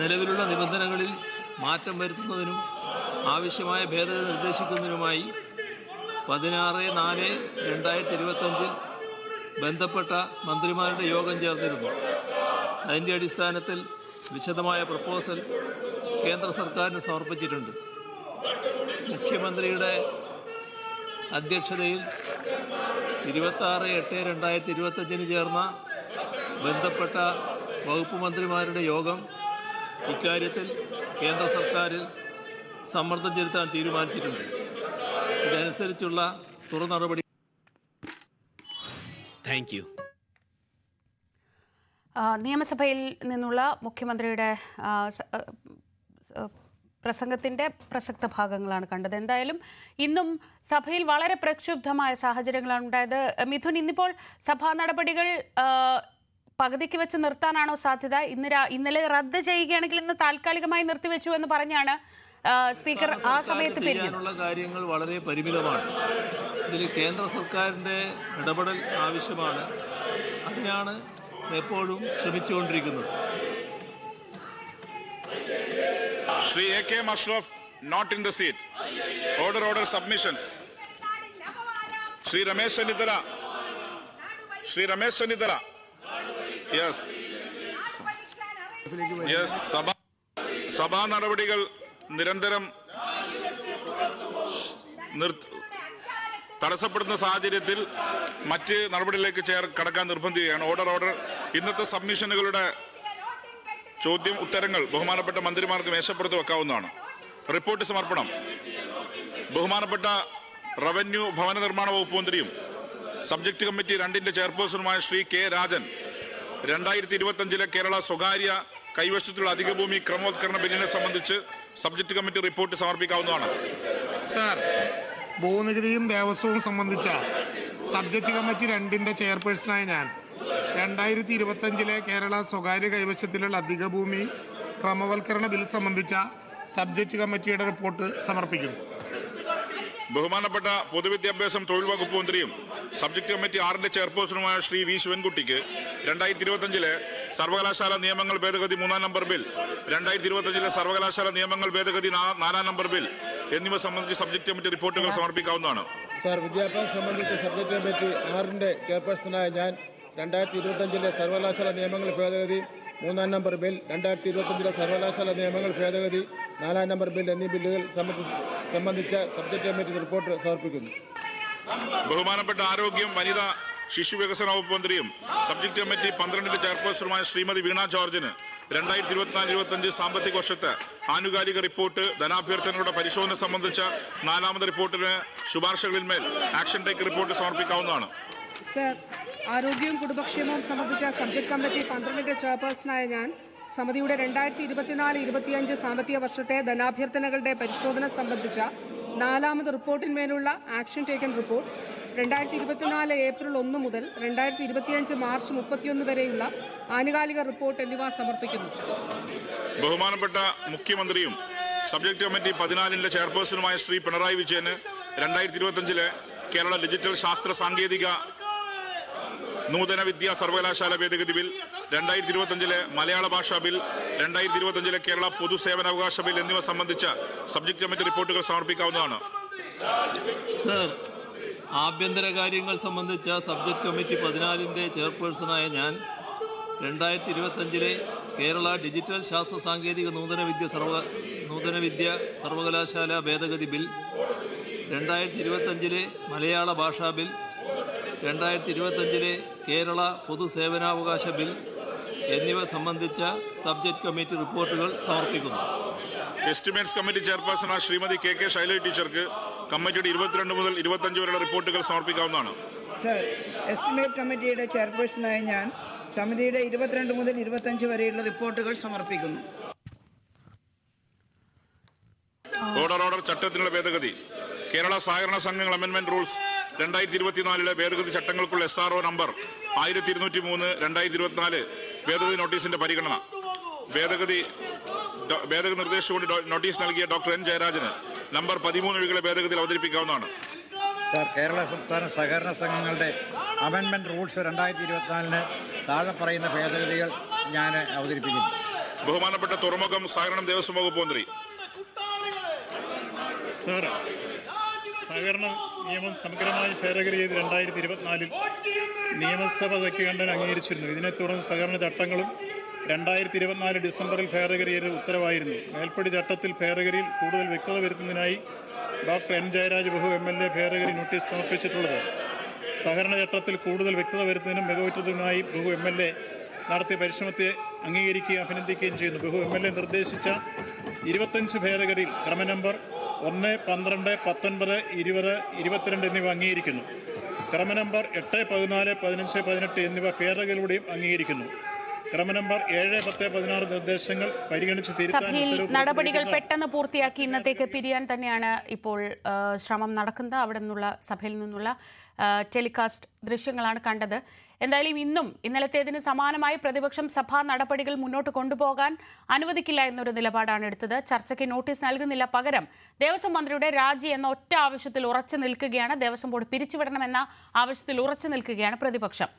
നിലവിലുള്ള നിബന്ധനകളിൽ മാറ്റം വരുത്തുന്നതിനും ആവശ്യമായ ഭേദഗതി നിർദ്ദേശിക്കുന്നതിനുമായി പതിനാറ് നാല് രണ്ടായിരത്തി ഇരുപത്തഞ്ചിൽ ബന്ധപ്പെട്ട മന്ത്രിമാരുടെ യോഗം ചേർന്നിരുന്നു. അതിന്റെ അടിസ്ഥാനത്തിൽ വിശദമായ പ്രപ്പോസൽ കേന്ദ്ര സർക്കാരിന് സമർപ്പിച്ചിട്ടുണ്ട്. മുഖ്യമന്ത്രിയുടെ അധ്യക്ഷതയിൽ ഇരുപത്താറ് എട്ട് രണ്ടായിരത്തി ഇരുപത്തഞ്ചിന് ചേർന്ന ബന്ധപ്പെട്ട വകുപ്പ് മന്ത്രിമാരുടെ യോഗം ഇക്കാര്യത്തിൽ കേന്ദ്ര സർക്കാരിൽ സമ്മർദ്ദം ചെലുത്താൻ തീരുമാനിച്ചിട്ടുണ്ട്. ഇതനുസരിച്ചുള്ള തുറ നടപടി താങ്ക് യു നിയമസഭയിൽ നിന്നുള്ള മുഖ്യമന്ത്രിയുടെ പ്രസംഗത്തിന്റെ പ്രസക്ത ഭാഗങ്ങളാണ് കണ്ടത്. എന്തായാലും ഇന്നും സഭയിൽ വളരെ പ്രക്ഷുബ്ധമായ സാഹചര്യങ്ങളാണ് ഉണ്ടായത്. മിഥുൻ ഇന്നിപ്പോൾ സഭാ നടപടികൾ പകുതിക്ക് വെച്ച് നിർത്താനാണോ സാധ്യത? ഇന്ന് ഇന്നലെ റദ്ദ് ചെയ്യുകയാണെങ്കിൽ ഇന്ന് താൽക്കാലികമായി നിർത്തിവെച്ചു എന്ന് പറഞ്ഞാണ് സ്പീക്കർ ആ സമയത്ത് ചെയ്യാനുള്ള കാര്യങ്ങൾ വളരെ പരിമിതമാണ്. ഇതിൽ കേന്ദ്ര സർക്കാരിന്റെ ഇടപെടൽ ആവശ്യമാണ്. അതിനാണ് എപ്പോഴും ശ്രമിച്ചുകൊണ്ടിരിക്കുന്നത്. Shri A K Mashraf not in the seat order order submissions Shri Ramesh Chennithala. Shri Ramesh Sanitara. Yes. Yes സഭ സഭാ നടപടികൾ നിരന്തരം തടസ്സപ്പെടുന്ന സാഹചര്യത്തിൽ മറ്റ് നടപടികളിലേക്ക് ചേർ കടക്കാൻ നിർബന്ധിക്കുകയാണ്. ഓർഡർ ഓർഡർ ഇന്നത്തെ സബ്മിഷനുകളുടെ ചോദ്യം ഉത്തരങ്ങൾ ബഹുമാനപ്പെട്ട മന്ത്രിമാർക്ക് മേശപ്പുറത്ത് വെക്കാവുന്നതാണ്. റിപ്പോർട്ട് സമർപ്പണം. ബഹുമാനപ്പെട്ട റവന്യൂ ഭവന നിർമ്മാണ വകുപ്പ് മന്ത്രിയും സബ്ജക്ട് കമ്മിറ്റി രണ്ടിന്റെ ചെയർപേഴ്സണുമായ ശ്രീ കെ രാജൻ രണ്ടായിരത്തി ഇരുപത്തിയഞ്ചിലെ കേരള സ്വകാര്യ കൈവശത്തുള്ള അധിക ഭൂമി ക്രമോത്കരണ ബില്ലിനെ സംബന്ധിച്ച് സബ്ജക്ട് കമ്മിറ്റി റിപ്പോർട്ട് സമർപ്പിക്കാവുന്നതാണ്. സാർ ഭൂനികുതിയും ദേവസ്വവും സംബന്ധിച്ച സബ്ജക്ട് കമ്മിറ്റി രണ്ടിന്റെ ചെയർപേഴ്സണായ ഞാൻ രണ്ടായിരത്തി ഇരുപത്തഞ്ചിലെ കേരള സ്വകാര്യ കൈവശത്തിലുള്ള അധിക ഭൂമി ക്രമവൽക്കരണ ബിൽ സംബന്ധിച്ച സബ്ജക്ട് കമ്മിറ്റിയുടെ റിപ്പോർട്ട് സമർപ്പിക്കുന്നു. ബഹുമാനപ്പെട്ട പൊതുവിദ്യാഭ്യാസം തൊഴിൽ വകുപ്പ് മന്ത്രിയും സബ്ജക്ട് കമ്മിറ്റി ആറിന്റെ ചെയർപേഴ്സണുമായ ശ്രീ വി ശിവൻകുട്ടിക്ക് രണ്ടായിരത്തി ഇരുപത്തിയഞ്ചിലെ സർവകലാശാല നിയമങ്ങൾ ഭേദഗതി മൂന്നാം നമ്പർ ബിൽ രണ്ടായിരത്തി ഇരുപത്തിയഞ്ചിലെ സർവകലാശാല നിയമങ്ങൾ ഭേദഗതി നാലാം നമ്പർ ബിൽ എന്നിവ സംബന്ധിച്ച് സബ്ജക്ട് കമ്മിറ്റി റിപ്പോർട്ടുകൾ സമർപ്പിക്കാവുന്നതാണ്. സാർ വിദ്യാഭ്യാസം സംബന്ധിച്ച് സബ്ജക്ട് കമ്മിറ്റി ആറിന്റെ ചെയർപേഴ്സണായ ഞാൻ രണ്ടായിരത്തി ഇരുപത്തഞ്ചിലെ സർവകലാശാല നിയമങ്ങൾ ഭേദഗതി മൂന്നാം നമ്പർ ബിൽ രണ്ടായിരത്തി ഇരുപത്തഞ്ചിലെ സർവകലാശാല നിയമങ്ങൾ ഭേദഗതി നാലാം നമ്പർ ബിൽ എന്നീ ബില്ലുകൾ സംബന്ധിച്ച് സംബന്ധിച്ച സബ്ജക്ട് കമ്മിറ്റി റിപ്പോർട്ട് സമർപ്പിക്കുന്നു. ബഹുമാനപ്പെട്ട ആരോഗ്യം വനിതാ ശിശു വികസന വകുപ്പ് മന്ത്രിയും സബ്ജക്ട് കമ്മിറ്റി പന്ത്രണ്ടിന്റെ ചെയർപേഴ്സണുമായ ശ്രീമതി വീണ ജോർജിന് രണ്ടായിരത്തി ഇരുപത്തിനാല് ഇരുപത്തിയഞ്ച് സാമ്പത്തിക വർഷത്തെ ആനുകാലിക റിപ്പോർട്ട് ധനാഭ്യർത്ഥനകളുടെ പരിശോധന സംബന്ധിച്ച നാലാമത് റിപ്പോർട്ടിന് ശുപാർശകളിന്മേൽ ആക്ഷൻ ടേക്ക് റിപ്പോർട്ട് സമർപ്പിക്കാവുന്നതാണ്. സർ ആരോഗ്യവും കുടുംബക്ഷേമവും സംബന്ധിച്ച സബ്ജക്ട് കമ്മിറ്റി പന്ത്രണ്ടിന്റെ ചെയർപേഴ്സണായ ഞാൻ സമിതിയുടെ രണ്ടായിരത്തി ഇരുപത്തിനാല് ഇരുപത്തിയഞ്ച് സാമ്പത്തിക വർഷത്തെ ധനാഭ്യർത്ഥനകളുടെ പരിശോധന സംബന്ധിച്ച നാലാമത് റിപ്പോർട്ടിന്മേലുള്ള ആക്ഷൻ ടേക്കൺ റിപ്പോർട്ട് രണ്ടായിരത്തി ഇരുപത്തിനാല് ഏപ്രിൽ ഒന്ന് മുതൽ രണ്ടായിരത്തി ഇരുപത്തിയഞ്ച് മാർച്ച് മുപ്പത്തിയൊന്ന് വരെയുള്ള ആനുകാലിക റിപ്പോർട്ട് എന്നിവ സമർപ്പിക്കുന്നു. ബഹുമാനപ്പെട്ട മുഖ്യമന്ത്രിയും സബ്ജക്ട് കമ്മിറ്റി പതിനാലിന്റെ ചെയർപേഴ്സണുമായ ശ്രീ പിണറായി വിജയന് രണ്ടായിരത്തി ഇരുപത്തിയഞ്ചിലെ കേരള ഡിജിറ്റൽ ശാസ്ത്ര സാങ്കേതിക നൂതന വിദ്യാ സർവകലാശാല ഭേദഗതി ബിൽ രണ്ടായിരത്തി ഇരുപത്തിയഞ്ചിലെ മലയാള ഭാഷാ ബിൽ രണ്ടായിരത്തി ഇരുപത്തിയഞ്ചിലെ കേരള പൊതുസേവനാവകാശ ബിൽ എന്നിവ സംബന്ധിച്ച സബ്ജക്ട് കമ്മിറ്റി റിപ്പോർട്ടുകൾ സമർപ്പിക്കാവുന്നതാണ്. സർ ആഭ്യന്തര കാര്യങ്ങൾ സംബന്ധിച്ച സബ്ജക്ട് കമ്മിറ്റി പതിനാലിന്റെ ചെയർപേഴ്സണായ ഞാൻ രണ്ടായിരത്തി ഇരുപത്തഞ്ചിലെ കേരള ഡിജിറ്റൽ ശാസ്ത്ര സാങ്കേതിക നൂതന വിദ്യ സർവ നൂതന വിദ്യ സർവകലാശാല ഭേദഗതി ബിൽ രണ്ടായിരത്തി ഇരുപത്തഞ്ചിലെ മലയാള ഭാഷാ ബിൽ രണ്ടായിരത്തി ഇരുപത്തഞ്ചിലെ കേരള പൊതുസേവനാവകാശ ബിൽ എന്നിവ സംബന്ധിച്ച സബ്ജക്ട് കമ്മിറ്റി റിപ്പോർട്ടുകൾ സമർപ്പിക്കുന്നു. എസ്റ്റിമേറ്റ്സ് കമ്മിറ്റി ചെയർപേഴ്സണായ ശ്രീമതി കെ കെ ശൈലജ ടീച്ചർക്ക് കമ്മിറ്റിയുടെ ഇരുപത്തിരണ്ട് മുതൽ ഇരുപത്തഞ്ച് വരെയുള്ള റിപ്പോർട്ടുകൾ സമർപ്പിക്കാവുന്നതാണ്. സർ എസ്റ്റിമേറ്റ് കമ്മിറ്റിയുടെ ചെയർപേഴ്സണായ ഞാൻ സമിതിയുടെ ഇരുപത്തിരണ്ട് മുതൽ ഇരുപത്തഞ്ച് വരെയുള്ള റിപ്പോർട്ടുകൾ സമർപ്പിക്കുന്നു. ഓർഡർ ഓർഡർ ചട്ടത്തിനുള്ള ഭേദഗതി. കേരള സഹകരണ സംഘങ്ങൾ അമെന്റ്മെന്റ് റൂൾസ് രണ്ടായിരത്തി ഇരുപത്തിനാലിലെ ഭേദഗതി ചട്ടങ്ങൾക്കുള്ള എസ് ആർ ഒ നമ്പർ ആയിരത്തി ഇരുന്നൂറ്റി മൂന്ന് രണ്ടായിരത്തി ഇരുപത്തിനാല് ഭേദഗതി നോട്ടീസിന്റെ പരിഗണന. ഭേദഗതി ഭേദഗതി നിർദ്ദേശിച്ചുകൊണ്ട് കൊണ്ട് നോട്ടീസ് നൽകിയ ഡോക്ടർ എൻ ജയരാജന് നമ്പർ പതിമൂന്ന് ഒഴികളെ ഭേദഗതിയിൽ അവതരിപ്പിക്കാവുന്നതാണ്. സാർ കേരള സംസ്ഥാന സഹകരണ സംഘങ്ങളുടെ അമെന്റ്മെന്റ് റൂൾസ് രണ്ടായിരത്തി ഇരുപത്തിനാലിന് താഴെ പറയുന്ന ഭേദഗതികൾ ഞാൻ അവതരിപ്പിക്കുന്നു. ബഹുമാനപ്പെട്ട തുറമുഖം സഹകരണം ദേവസ്വം വകുപ്പ് മന്ത്രി. സാർ സഹകരണ നിയമം സമഗ്രമായി ഭേദഗതി ചെയ്ത് രണ്ടായിരത്തി ഇരുപത്തിനാലിൽ നിയമസഭ സഖ്യകണ്ഠൻ അംഗീകരിച്ചിരുന്നു. ഇതിനെ തുടർന്ന് സഹകരണ ചട്ടങ്ങളും രണ്ടായിരത്തി ഇരുപത്തിനാല് ഡിസംബറിൽ ഭേദഗതി ചെയ്ത ഉത്തരവായിരുന്നു. മേൽപ്പടി ചട്ടത്തിൽ ഭേദഗതിയിൽ കൂടുതൽ വ്യക്തത വരുത്തുന്നതിനായി ഡോക്ടർ എൻ ജയരാജ് ബഹു എം എൽ എ ഭേദഗതി നോട്ടീസ് സമർപ്പിച്ചിട്ടുള്ളത്. സഹകരണ ചട്ടത്തിൽ കൂടുതൽ വ്യക്തത വരുത്തുന്നതിനും മികവുറ്റതിനുമായി ബഹു എം എൽ എ നടത്തിയ പരിശ്രമത്തെ അംഗീകരിക്കുകയും അഭിനന്ദിക്കുകയും ചെയ്യുന്നു. ബഹു എം എൽ എ നിർദ്ദേശിച്ച ഇരുപത്തഞ്ച് ഭേദഗതിയിൽ ക്രമ നമ്പർ ഒന്ന് പന്ത്രണ്ട് പത്തൊൻപത് ഇരുപത് ഇരുപത്തിരണ്ട് എന്നിവ അംഗീകരിക്കുന്നു. ക്രമ നമ്പർ എട്ട് പതിനാല് പതിനഞ്ച് പതിനെട്ട് എന്നിവ ഭേദഗതിയിലൂടെയും അംഗീകരിക്കുന്നു. ക്രമ നമ്പർ ഏഴ് പത്ത് പതിനാറ് നിർദ്ദേശങ്ങൾ പരിഗണിച്ച് സഭയിൽ നടപടികൾ പെട്ടെന്ന് പൂർത്തിയാക്കി ഇന്നത്തേക്ക് പിരിയാൻ തന്നെയാണ് ഇപ്പോൾ ശ്രമം നടക്കുന്നത്. അവിടെ നിന്നുള്ള സഭയിൽ നിന്നുള്ള ടെലികാസ്റ്റ് ദൃശ്യങ്ങളാണ് കണ്ടത്. എന്തായാലും ഇന്നും ഇന്നലത്തേതിന് സമാനമായി പ്രതിപക്ഷം സഭാ നടപടികൾ മുന്നോട്ട് കൊണ്ടുപോകാൻ അനുവദിക്കില്ല എന്നൊരു നിലപാടാണ് എടുത്തത്. ചർച്ചയ്ക്ക് നോട്ടീസ് നൽകുന്നില്ല. പകരം ദേവസ്വം മന്ത്രിയുടെ രാജി എന്ന ഒറ്റ ആവശ്യത്തിൽ ഉറച്ചു നിൽക്കുകയാണ്. ദേവസ്വം ബോർഡ് പിരിച്ചുവിടണമെന്ന ആവശ്യത്തിൽ ഉറച്ചു നിൽക്കുകയാണ് പ്രതിപക്ഷം.